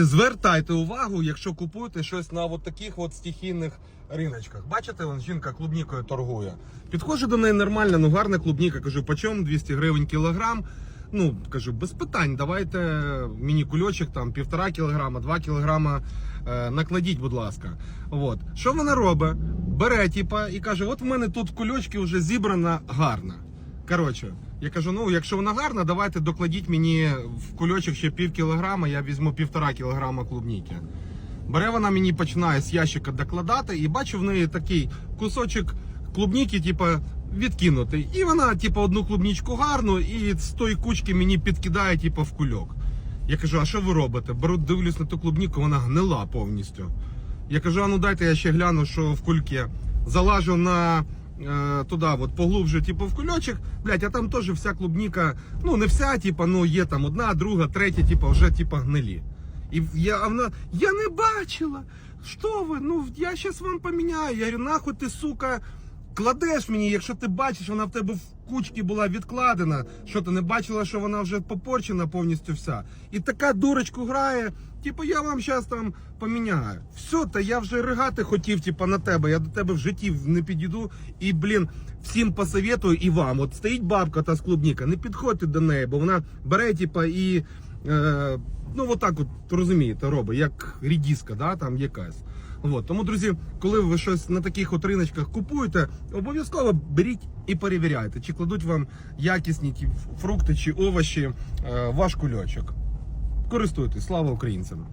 Звертайте увагу, якщо купуєте щось на от таких от стихійних риночках. Бачите, вон жінка клубнікою торгує. Підходжу до неї нормально, ну гарна клубніка. Кажу, по чому 200 гривень кілограм. Ну, кажу, без питань, давайте мені кульочок там півтора кілограма, два кілограма е, накладіть, будь ласка. От. Що вона робить? Бере, типа, і каже: от в мене тут кульочки вже зібрана гарна. Коротше, я кажу: ну, якщо вона гарна, давайте докладіть мені в кульочок ще пів кілограма, я візьму півтора кілограма клубніки. Бере вона мені починає з ящика докладати, і бачу в неї такий кусочок клубніки, типу, відкинутий. І вона, типу, одну клубнічку гарну, і з тої кучки мені підкидає, типу, в кульок. Я кажу, а що ви робите? Беру, дивлюсь на ту клубніку, вона гнила повністю. Я кажу, а ну дайте я ще гляну, що в кульке. Залажу на е, туди, от поглубже, типу, в кульочок, блядь, а там теж вся клубніка, ну не вся, типу, ну є там одна, друга, третя, типу, вже типу, гнилі. І я, а вона, я не бачила. Що ви? Ну я зараз вам поміняю. Я говорю, нахуй ти, сука, кладеш мені, якщо ти бачиш, вона в тебе в кучці була відкладена. Що ти не бачила, що вона вже попорчена повністю вся. І така дурочку грає. Типу, я вам зараз там поміняю. Все, та я вже ригати хотів, типу, на тебе. Я до тебе в житті не підійду. І, блін, всім посоветую і вам. От стоїть бабка та з клубніка, не підходьте до неї, бо вона бере, типу, і. Е, ну, отак от розумієте, робить, як рідіска, да, там якась. От. Тому, друзі, коли ви щось на таких от риночках купуєте, обов'язково беріть і перевіряйте, чи кладуть вам якісні фрукти чи овочі е, в ваш кульочок. Користуйтесь, слава українцям!